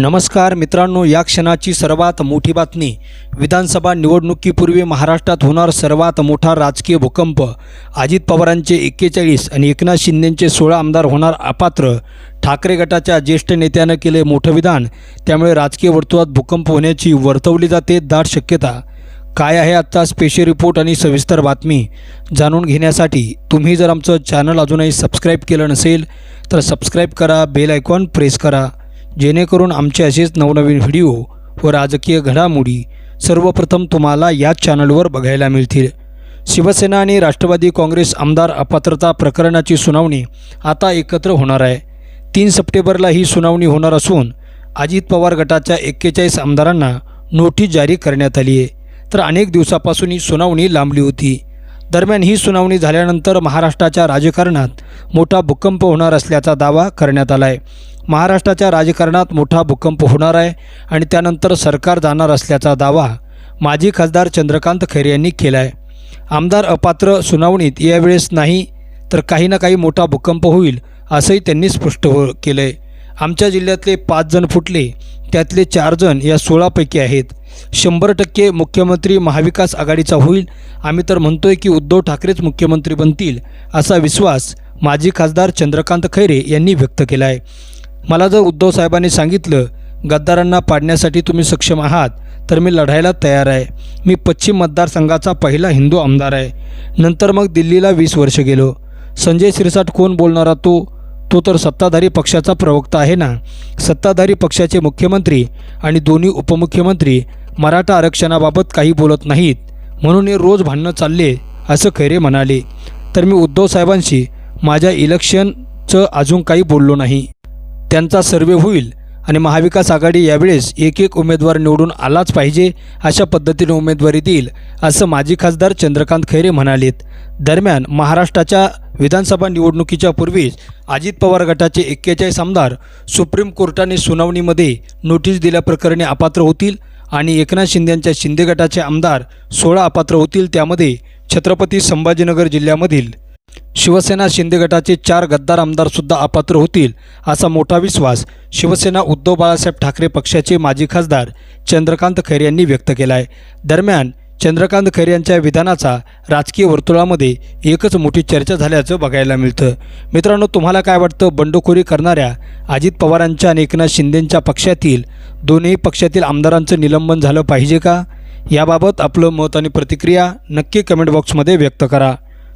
नमस्कार मित्रांनो या क्षणाची सर्वात मोठी बातमी. विधानसभा निवडणुकीपूर्वी महाराष्ट्रात होणार सर्वात मोठा राजकीय भूकंप. अजित पवारांचे एक्केचाळीस आणि एकनाथ शिंदेंचे सोळा आमदार होणार अपात्र. ठाकरे गटाच्या ज्येष्ठ नेत्यानं केले मोठं विधान. त्यामुळे राजकीय वर्तुळात भूकंप होण्याची वर्तवली जाते दाट शक्यता. काय आहे आजचा स्पेशल रिपोर्ट आणि सविस्तर बातमी? जाणून घेण्यासाठी तुम्ही जर आमचं चॅनल अजूनही सबस्क्राईब केलं नसेल तर सबस्क्राईब करा बेल आयकॉन प्रेस करा. जेणेकरून आमचे असेच नवनवीन व्हिडिओ व राजकीय घडामोडी सर्वप्रथम तुम्हाला याच चॅनलवर बघायला मिळतील. शिवसेना आणि राष्ट्रवादी काँग्रेस आमदार अपात्रता प्रकरणाची सुनावणी आता एकत्र होणार आहे. तीन सप्टेंबरला ही सुनावणी होणार असून अजित पवार गटाच्या एक्केचाळीस आमदारांना नोटीस जारी करण्यात आली आहे. तर अनेक दिवसापासून ही सुनावणी लांबली होती. दरम्यान ही सुनावणी झाल्यानंतर महाराष्ट्राच्या राजकारणात मोठा भूकंप होणार असल्याचा दावा करण्यात आला आहे महाराष्ट्राच्या राजकारणात मोठा भूकंप होणार आहे आणि त्यानंतर सरकार जाणार असल्याचा दावा माजी खासदार चंद्रकांत खैरे यांनी केला आहे आमदार अपात्र सुनावणीत यावेळेस नाही तर काही ना काही मोठा भूकंप होईल असंही त्यांनी स्पष्ट हो केलं आहे आमच्या जिल्ह्यातले पाच जण फुटले त्यातले चार जण या सोळापैकी आहेत. शंभर टक्के मुख्यमंत्री महाविकास आघाडीचा होईल. आम्ही तर म्हणतोय की उद्धव ठाकरेच मुख्यमंत्री बनतील असा विश्वास माजी खासदार चंद्रकांत खैरे यांनी व्यक्त केला आहे मला जर उद्धव साहेबांनी सांगितलं गद्दारांना पाडण्यासाठी तुम्ही सक्षम आहात तर मी लढायला तयार आहे. मी पश्चिम मतदारसंघाचा पहिला हिंदू आमदार आहे. नंतर मग दिल्लीला वीस वर्ष गेलो. संजय शिरसाट कोण बोलणारा तो? तो तर सत्ताधारी पक्षाचा प्रवक्ता आहे ना. सत्ताधारी पक्षाचे मुख्यमंत्री आणि दोन्ही उपमुख्यमंत्री मराठा आरक्षणाबाबत काही बोलत नाहीत. म्हणून हे रोज भांडणं चालले असं खैरे म्हणाले. तर मी उद्धव साहेबांशी माझ्या इलेक्शनचं अजून काही बोललो नाही. त्यांचा सर्वे होईल. आणि महाविकास आघाडी यावेळेस एक एक उमेदवार निवडून आलाच पाहिजे अशा पद्धतीने उमेदवारी देईल असं माजी खासदार चंद्रकांत खैरे म्हणालेत. दरम्यान महाराष्ट्राच्या विधानसभा निवडणुकीच्या पूर्वीच अजित पवार गटाचे एक्केचाळीस आमदार सुप्रीम कोर्टाने सुनावणीमध्ये नोटीस दिल्याप्रकरणी अपात्र होतील आणि एकनाथ शिंदेंच्या शिंदे गटाचे आमदार सोळा अपात्र होतील त्यामध्ये छत्रपती संभाजीनगर जिल्ह्यामधील शिवसेना शिंदे गटाचे चार गद्दार आमदारसुद्धा अपात्र होतील असा मोठा विश्वास शिवसेना उद्धव बाळासाहेब ठाकरे पक्षाचे माजी खासदार चंद्रकांत खैरे यांनी व्यक्त केला आहे दरम्यान चंद्रकांत खैरे यांच्या विधानाचा राजकीय वर्तुळामध्ये एकच मोठी चर्चा झाल्याचं बघायला मिळतं. मित्रांनो तुम्हाला काय वाटतं? बंडखोरी करणाऱ्या अजित पवारांच्या आणि एकनाथ शिंदेंच्या पक्षातील दोन्ही पक्षातील आमदारांचं निलंबन झालं पाहिजे का? याबाबत आपलं मत आणि प्रतिक्रिया नक्की कमेंट बॉक्समध्ये व्यक्त करा.